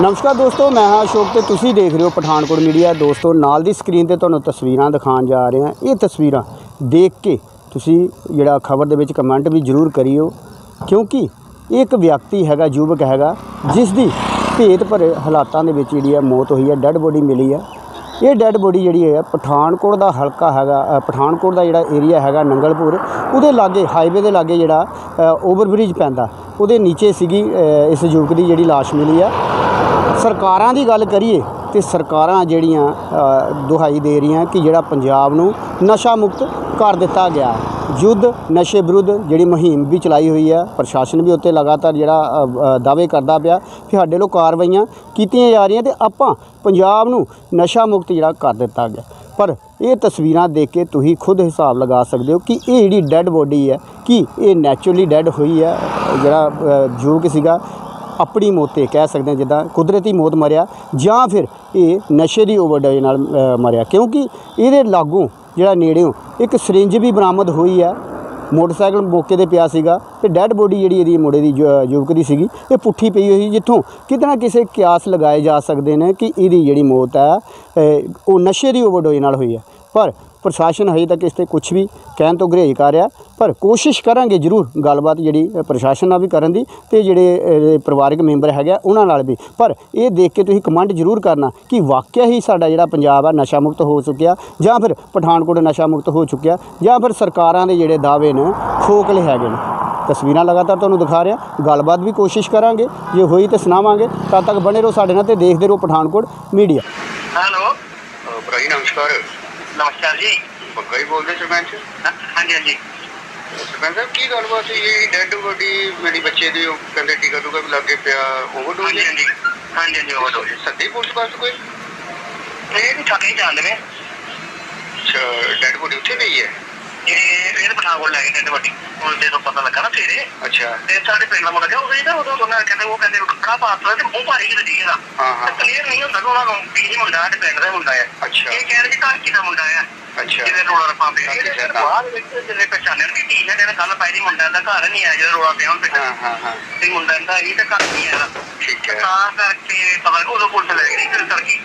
ਨਮਸਕਾਰ ਦੋਸਤੋ, ਮੈਂ ਹਾਂ ਅਸ਼ੋਕ ਤੇ ਤੁਸੀਂ ਦੇਖ ਰਹੇ ਹੋ ਪਠਾਨਕੋਟ ਮੀਡੀਆ। ਦੋਸਤੋ, ਨਾਲ ਦੀ ਸਕਰੀਨ ਤੇ ਤੁਹਾਨੂੰ ਤਸਵੀਰਾਂ ਦਿਖਾਉਣ ਜਾ ਰਹੇ ਹਾਂ। ਇਹ ਤਸਵੀਰਾਂ ਦੇਖ ਕੇ ਤੁਸੀਂ ਜਿਹੜਾ ਖਬਰ ਦੇ ਵਿੱਚ ਕਮੈਂਟ ਵੀ ਜ਼ਰੂਰ ਕਰਿਓ, ਕਿਉਂਕਿ ਇਹ ਇੱਕ ਵਿਅਕਤੀ ਹੈਗਾ, ਯੁਵਕ ਹੈਗਾ ਜਿਸ ਦੀ ਭੇਤ ਭਰੇ ਹਾਲਾਤਾਂ ਦੇ ਵਿੱਚ ਜਿਹੜੀ ਹੈ ਮੌਤ ਹੋਈ ਹੈ ਡੈੱਡ ਬੋਡੀ ਮਿਲੀ ਹੈ ਇਹ ਡੈੱਡ ਬੋਡੀ ਜਿਹੜੀ ਹੈ, ਪਠਾਨਕੋਟ ਦਾ ਹਲਕਾ ਹੈਗਾ ਪਠਾਨਕੋਟ ਦਾ ਜਿਹੜਾ ਏਰੀਆ ਹੈਗਾ ਨੰਗਲਪੁਰ, ਉਹਦੇ ਲਾਗੇ ਹਾਈਵੇ ਦੇ ਲਾਗੇ ਜਿਹੜਾ ਓਵਰਬ੍ਰਿਜ ਪੈਂਦਾ। ਉਹਦੇ ਨੀਚੇ ਸੀਗੀ ਇਸ ਯੁਵਕ ਦੀ ਜਿਹੜੀ ਲਾਸ਼ ਮਿਲੀ ਆ। ਸਰਕਾਰਾਂ ਦੀ ਗੱਲ ਕਰੀਏ ਤੇ ਸਰਕਾਰਾਂ ਜਿਹੜੀਆਂ ਦੁਹਾਈ ਦੇ ਰਹੀਆਂ ਕਿ ਜਿਹੜਾ ਪੰਜਾਬ ਨੂੰ ਨਸ਼ਾ ਮੁਕਤ ਕਰ ਦਿੱਤਾ ਗਿਆ ਯੁੱਧ ਨਸ਼ੇ ਵਿਰੁੱਧ ਜਿਹੜੀ ਮੁਹਿੰਮ ਵੀ ਚਲਾਈ ਹੋਈ ਹੈ ਪ੍ਰਸ਼ਾਸਨ ਵੀ ਉੱਤੇ ਲਗਾਤਾਰ ਜਿਹੜਾ ਦਾਅਵੇ ਕਰਦਾ ਪਿਆ ਕਿ ਸਾਡੇ ਲੋ ਕਾਰਵਾਈਆਂ ਕੀਤੀਆਂ ਜਾ ਰਹੀਆਂ ਤੇ ਆਪਾਂ ਪੰਜਾਬ ਨੂੰ ਨਸ਼ਾ ਮੁਕਤ ਜਿਹੜਾ ਕਰ ਦਿੱਤਾ ਗਿਆ। ਪਰ ਇਹ ਤਸਵੀਰਾਂ ਦੇਖ ਕੇ ਤੁਸੀਂ ਖੁਦ ਹਿਸਾਬ ਲਗਾ ਸਕਦੇ ਹੋ ਕਿ ਇਹ ਜਿਹੜੀ ਡੈੱਡ ਬੋਡੀ ਹੈ ਕਿ ਇਹ ਨੈਚੁਰਲੀ ਡੈੱਡ ਹੋਈ ਹੈ ਜਿਹੜਾ ਅ, ਯੁਵਕ ਸੀਗਾ ਆਪਣੀ ਮੌਤ ਤੇ ਕਹਿ ਸਕਦੇ ਹਾਂ, ਜਿੱਦਾਂ ਕੁਦਰਤੀ ਮੌਤ ਮਰਿਆ ਜਾਂ ਫਿਰ ਇਹ ਨਸ਼ੇ ਦੀ ਓਵਰਡੋਜ਼ ਨਾਲ ਮਰਿਆ। ਕਿਉਂਕਿ ਇਹਦੇ ਲਾਗੂ ਜਿਹੜਾ ਨੇੜਿਓਂ ਇੱਕ ਸਿਰਿੰਜ ਵੀ ਬਰਾਮਦ ਹੋਈ ਹੈ ਮੋਟਰਸਾਈਕਲ ਮੌਕੇ ਤੇ ਪਿਆ ਸੀਗਾ ਤੇ ਡੈੱਡ ਬੋਡੀ ਜਿਹੜੀ ਇਹਦੀ ਮੁੰਡੇ ਦੀ ਯੁ- ਯੁਵਕ ਦੀ ਸੀਗੀ, ਇਹ ਪੁੱਠੀ ਪਈ ਹੋਈ ਸੀ, ਜਿੱਥੋਂ ਕਿਤੇ ਨਾ ਕਿਸੇ ਕਿਆਸ ਲਗਾਏ ਜਾ ਸਕਦੇ ਨੇ ਕਿ ਇਹਦੀ ਜਿਹੜੀ ਮੌਤ ਹੈ ਉਹ ਨਸ਼ੇ ਦੀ ਓਵਰਡੋਜ਼ ਨਾਲ ਹੋਈ ਹੈ ਪਰ ਪ੍ਰਸ਼ਾਸਨ ਹਜੇ ਤੱਕ ਇਸ ਤੇ ਕੁਝ ਵੀ ਕਹਿਣ ਤੋਂ ਗਰੇਜ ਕਰ ਰਿਹਾ। ਪਰ ਕੋਸ਼ਿਸ਼ ਕਰਾਂਗੇ ਜ਼ਰੂਰ ਗੱਲਬਾਤ ਜਿਹੜੀ ਪ੍ਰਸ਼ਾਸਨ ਨਾਲ ਵੀ ਕਰਨ ਦੀ ਤੇ ਜਿਹੜੇ ਅ, ਪਰਿਵਾਰਕ ਮੈਂਬਰ ਹੈਗੇ ਆ, ਉਹਨਾਂ ਨਾਲ ਵੀ। ਪਰ ਇਹ ਦੇਖ ਕੇ ਤੁਸੀਂ ਕਮੈਂਟ ਜ਼ਰੂਰ ਕਰਨਾ ਕਿ ਵਾਕਿਆ ਹੀ ਸਾਡਾ ਜਿਹੜਾ ਪੰਜਾਬ ਆ ਨਸ਼ਾ ਮੁਕਤ ਹੋ ਚੁੱਕਿਆ ਜਾਂ ਫਿਰ ਪਠਾਨਕੋਟ ਨਸ਼ਾ ਮੁਕਤ ਹੋ ਚੁੱਕਿਆ ਜਾਂ ਫਿਰ ਸਰਕਾਰਾਂ ਦੇ ਜਿਹੜੇ ਦਾਅਵੇ ਨੇ ਖੋਖਲੇ ਹੈਗੇ ਨੇ। ਤਸਵੀਰਾਂ ਲਗਾਤਾਰ ਤੁਹਾਨੂੰ ਦਿਖਾ ਰਿਹਾ ਗੱਲਬਾਤ ਵੀ ਕੋਸ਼ਿਸ਼ ਕਰਾਂਗੇ ਜੇ ਹੋਈ ਤੇ ਸੁਣਾਵਾਂਗੇ। ਤਦ ਤੱਕ ਬਣੇ ਰਹੋ ਸਾਡੇ ਨਾਲ ਤੇ ਦੇਖਦੇ ਰਹੋ ਪਠਾਨਕੋਟ ਮੀਡੀਆ। ਹੈਲੋ। ਭਰਾ ਨਮਸਕਾਰ। ਨਮਸਕਾਰ ਜੀ ਪੱਕਾ ਹੀ ਬੋਲਦੇ ਸਰਪੰਚ? ਹਾਂਜੀ ਹਾਂਜੀ। ਸਰਪੰਚ ਸਾਹਿਬ ਕੀ ਗੱਲਬਾਤ ਹੈ ਇਹ ਡੈਡ ਬੋਡੀ ਮੇਰੀ ਬੱਚੇ ਦੀ ਉਹ ਕਹਿੰਦੇ ਟੀਕਾ ਟੂਕਾ ਵੀ ਲੱਗੇ ਪਿਆ ਓਵਰਡੋਜ਼ ਹਾਂਜੀ ਹਾਂਜੀ। ਹਾਂਜੀ ਹਾਂਜੀ ਦੋ ਸੱਦੀ ਪੁਲਿਸ ਪਾਸ ਕੋਈ? ਇਹ ਵੀ ਥੱਕ ਹੀ ਜਾਂਦੇ ਨੇ। ਡੈਡ ਬੋਡੀ ਉੱਥੇ ਨਹੀਂ ਹੈ? ਇਹ ਇਹ ਪਠਾਨਕੋਟ ਲੈ ਕੇ ਕਹਿੰਦੇ ਵੱਡੀ। ਹੁਣ ਜਦੋਂ ਪਤਾ ਲੱਗਾ ਨਾ ਸਵੇਰੇ ਅੱਛਾ। ਤੇ ਸਾਡੇ ਪਿੰਡ ਦਾ ਮੁੰਡਾ ਕਿਹਾ ਉਹ ਕਹਿੰਦਾ ਉਦੋਂ ਉਹਨਾਂ ਕਹਿੰਦੇ ਉਹ ਕਹਿੰਦੇ ਕੱਪੜਾ ਪਾਸ ਹੋਇਆ ਤੇ ਮੂੰਹ ਭਾਰੀ ਜਿਹੀ ਲੱਗੀ ਇਹਦਾ। ਹਾਂ ਹਾਂ। ਕਲੀਅਰ ਨਹੀਂ ਹੁੰਦਾ ਕਿ ਉਹਨਾਂ ਨੂੰ ਕੀ ਨਹੀਂ ਮੁੰਡਾ ਤੇ ਪਿੰਡ ਦਾ ਮੁੰਡਾ ਹੈ। ਅੱਛਾ। ਇਹ ਕਹਿੰਦੇ ਕਿ ਘਰ ਦਾ ਮੁੰਡਾ ਹੈ। ਅੱਛਾ। ਜਿਹਦੇ ਰੋਲਾ ਰੱਪਾ ਪਿਆ। ਇਹਦੇ ਕਿਹਦਾ? ਬਾਅਦ ਵਿੱਚ ਜਿਹੜੇ ਪਛਾਣਨ ਵੀ ਕੀ ਨੇ ਗੱਲ ਪਾਈ ਦੀ ਮੁੰਡਾ ਦਾ ਘਰ ਨਹੀਂ ਆਇਆ ਜਦੋਂ ਰੋਲਾ ਪਿਆ ਹੁਣ ਪਿੱਛੇ ਹਾਂ ਹਾਂ ਹਾਂ। ਤੇ ਮੁੰਡਾ ਦਾ ਇਹ ਤਾਂ ਘਰ ਨਹੀਂ ਆਇਆ ਠੀਕ ਹੈ। ਤਾਂ ਕਰਕੇ ਪਤਾ ਨੀ ਉਦੋਂ ਪੁਲਿਸ ਲੈ ਗਈ ਫਿਰ ਕਰਕੇ।